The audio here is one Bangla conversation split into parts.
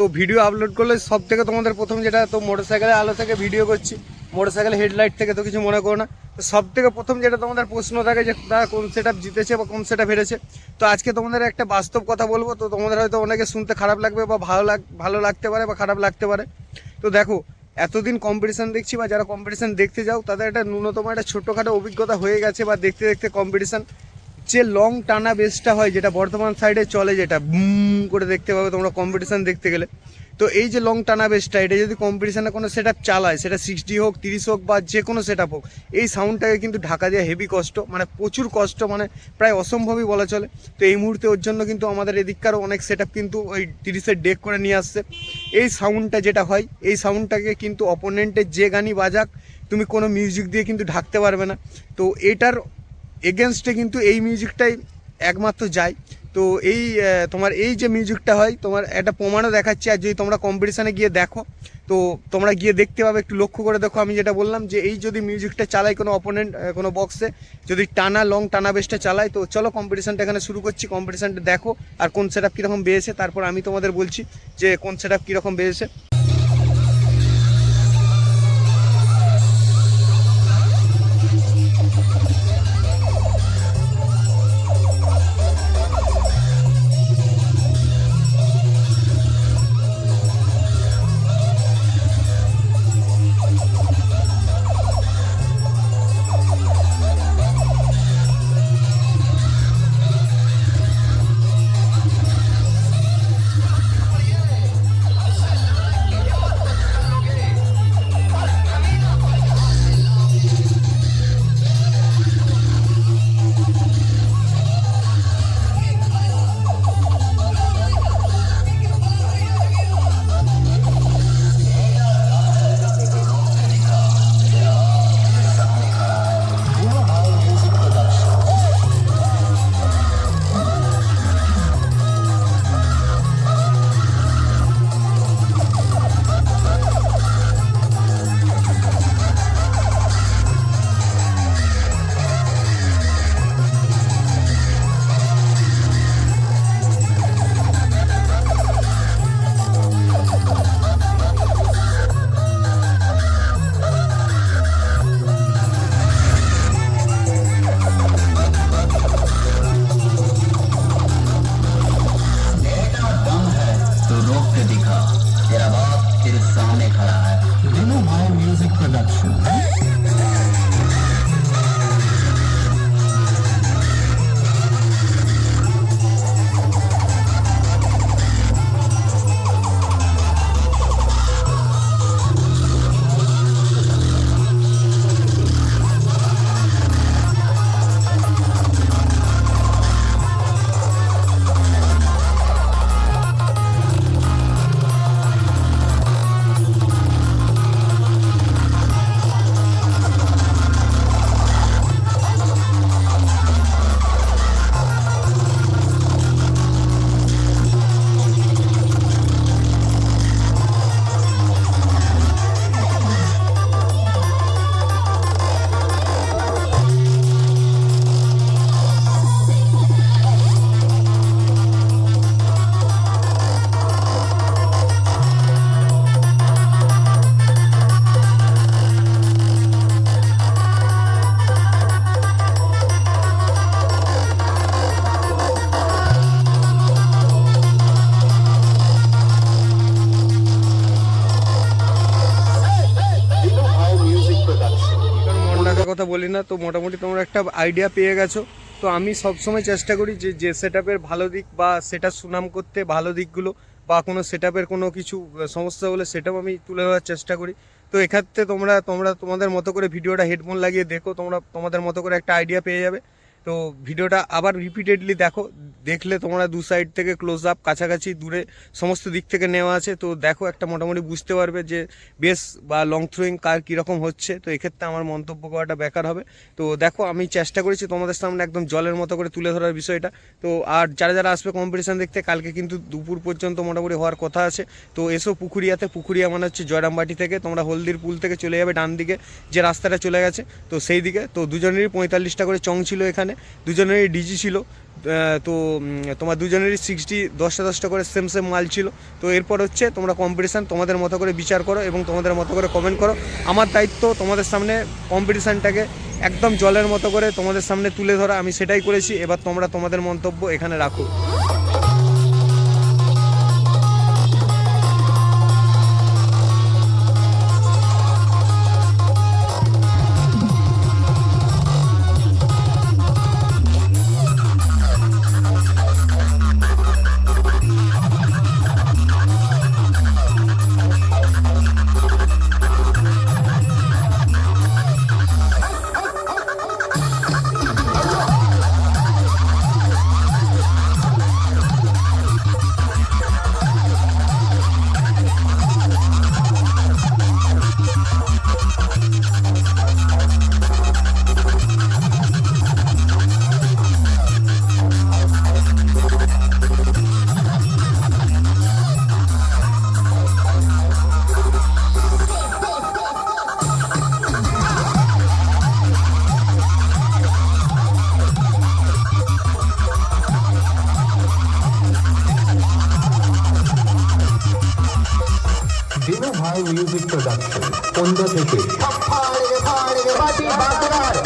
তো ভিডিও আপলোড করলে সব থেকে তোমাদের প্রথম যেটা, তো মোটর সাইকেলের আলো থেকে ভিডিও করছি। মোটর সাইকেল হেডলাইট থেকে তো কিছু মনে করো না। তো সব থেকে প্রথম যেটা তোমাদের প্রশ্ন থাকে যে তারা কোন সেট জিতেছে বা কোন সেট হেরেছে। তো আজকে তোমাদের একটা বাস্তব কথা বলব, তো তোমাদের হয়তো অনেকে শুনতে খারাপ লাগবে বা ভালো লাগ, ভালো লাগতে পারে বা খারাপ লাগতে পারে। তো দেখো, এতদিন কম্পিটিশান দেখছি বা যারা কম্পিটিশান দেখতে যাও, তাদের একটা ন্যূনতম একটা ছোটোখাটো অভিজ্ঞতা হয়ে গেছে বা দেখতে দেখতে কম্পিটিশন যে লং টানা বেসটা হয়, যেটা বর্ধমান সাইডে চলে যেটা, বুম করে দেখতে পাবে তোমরা কম্পিটিশান দেখতে গেলে। তো এই যে লং টানা বেসটা এটা যদি কম্পিটিশানে কোনো সেট চালায়, সেটা সিক্সটি হোক, তিরিশ হোক বা যে কোনো সেট হোক, এই সাউন্ডটাকে কিন্তু ঢাকা দেওয়া হেভি কষ্ট মানে প্রচুর কষ্ট মানে প্রায় অসম্ভবই বলা চলে। তো এই মুহূর্তে ওর জন্য কিন্তু আমাদের এদিককারও অনেক সেট কিন্তু ওই তিরিশের ডেক করে নিয়ে আসছে। এই সাউন্ডটা যেটা হয়, এই সাউন্ডটাকে কিন্তু অপোনেন্টের যে গানই বাজাক, তুমি কোনো মিউজিক দিয়ে কিন্তু ঢাকতে পারবে না। তো এটার এগেনস্টে কিন্তু এই মিউজিকটাই একমাত্র যায়। তো এই তোমার এই যে মিউজিকটা হয়, তোমার একটা প্রমাণও দেখাচ্ছে, আর যদি তোমরা কম্পিটিশানে গিয়ে দেখো, তো তোমরা গিয়ে দেখতে পাবে, একটু লক্ষ্য করে দেখো, আমি যেটা বললাম যে এই যদি মিউজিকটা চালাই কোনো অপোনেন্ট কোনো বক্সে যদি টানা লং টানা বেসটা চালায়, তো চলো কম্পিটিশানটা এখানে শুরু করছি কম্পিটিশানটা দেখো, আর কোন সেট আপ কীরকম বেয়েছে তারপর আমি তোমাদের বলছি যে কোন সেট আপ কীরকম বেয়েছে মন রাখার কথা বলি না, তো মোটামুটি তোমরা একটা আইডিয়া পেয়ে গেছো। তো আমি সবসময় চেষ্টা করি যে যে সেট ভালো দিক বা সেটা সুনাম করতে ভালো দিকগুলো বা কোনো সেট কোনো কিছু সমস্যা হলে সেটাও আমি তুলে ধরার চেষ্টা করি। তো এক্ষেত্রে তোমরা তোমরা তোমাদের মতো করে ভিডিওটা হেডফোন লাগিয়ে দেখো, তোমরা তোমাদের মতো করে একটা আইডিয়া পেয়ে যাবে। তো ভিডিওটা আবার রিপিটেডলি দেখো, দেখলে তোমরা দু সাইড থেকে ক্লোজ আপ কাছাকাছি, দূরে সমস্ত দিক থেকে নেওয়া আছে। তো দেখো একটা মোটামুটি বুঝতে পারবে যে বেস বা লং থ্রোয়িং কার কীরকম হচ্ছে। তো এক্ষেত্রে আমার মন্তব্য করাটা বেকার হবে। তো দেখো, আমি চেষ্টা করেছি তোমাদের সামনে একদম জলের মতো করে তুলে ধরার বিষয়টা। তো আর যারা যারা আসবে কম্পিটিশান দেখতে, কালকে কিন্তু দুপুর পর্যন্ত মোটামুটি হওয়ার কথা আছে। তো এসো পুকুরিয়াতে পুকুরিয়া মানে হচ্ছে জয়রামবাটি থেকে, তোমরা হলদির পুল থেকে চলে যাবে ডান দিকে যে রাস্তাটা চলে গেছে। তো সেই দিকে তো দুজনেরই পঁয়তাল্লিশটা করে চং ছিল এখানে। দুজনেরই ডিজি ছিল। তো তোমার দুজনেরই সিক্সটি দশটা দশটা করে সেম সেম মাল ছিল। তো এরপর হচ্ছে তোমরা কম্পিটিশান তোমাদের মতো করে বিচার করো এবং তোমাদের মতো করে কমেন্ট করো। আমার দায়িত্ব তোমাদের সামনে কম্পিটিশানটাকে একদম জলের মতো করে তোমাদের সামনে তুলে ধরা। আমি সেটাই করেছি। এবার তোমরা তোমাদের মন্তব্য এখানে রাখো। হাই মিউজিক প্রোডাকশন সন্ধ্যা থেকে। পার্টি বাঁকুড়ার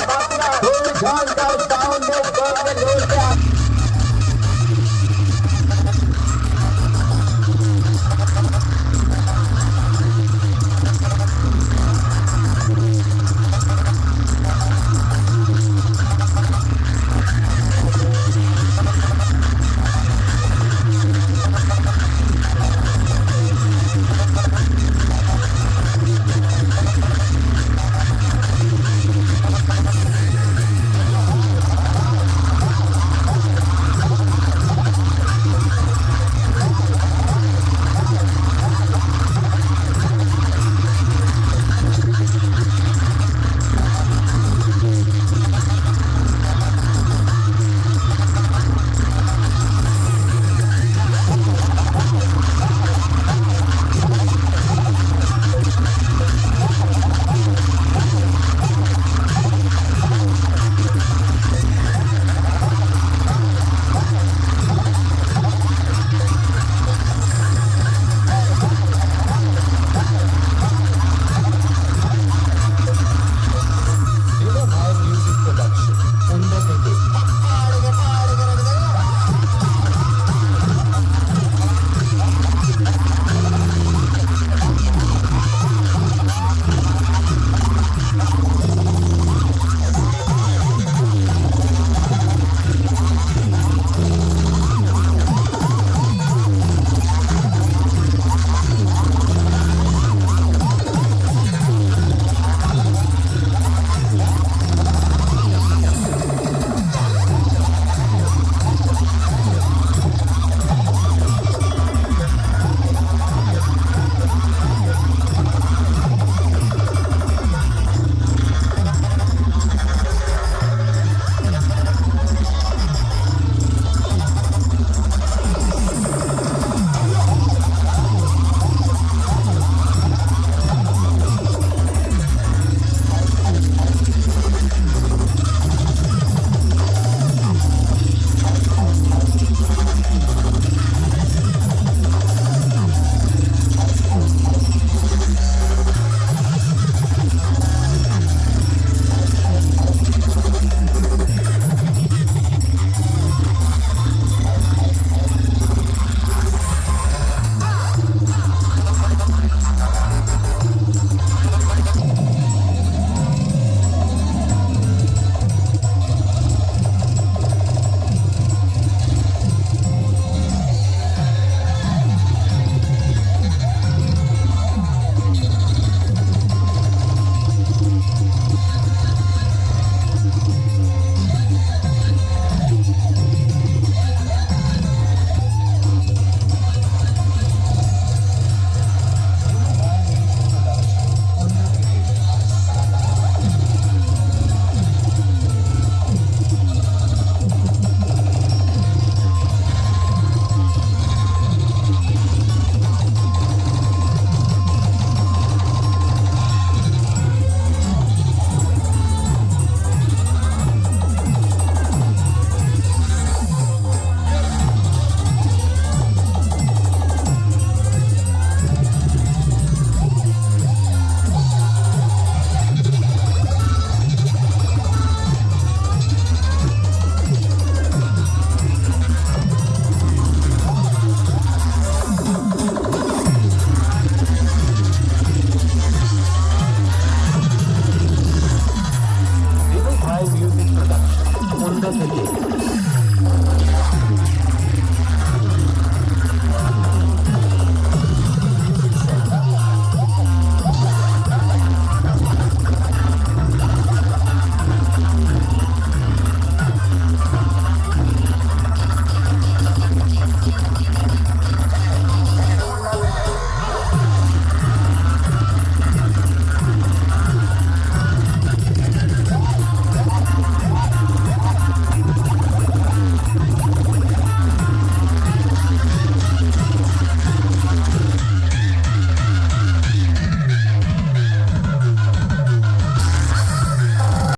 長崎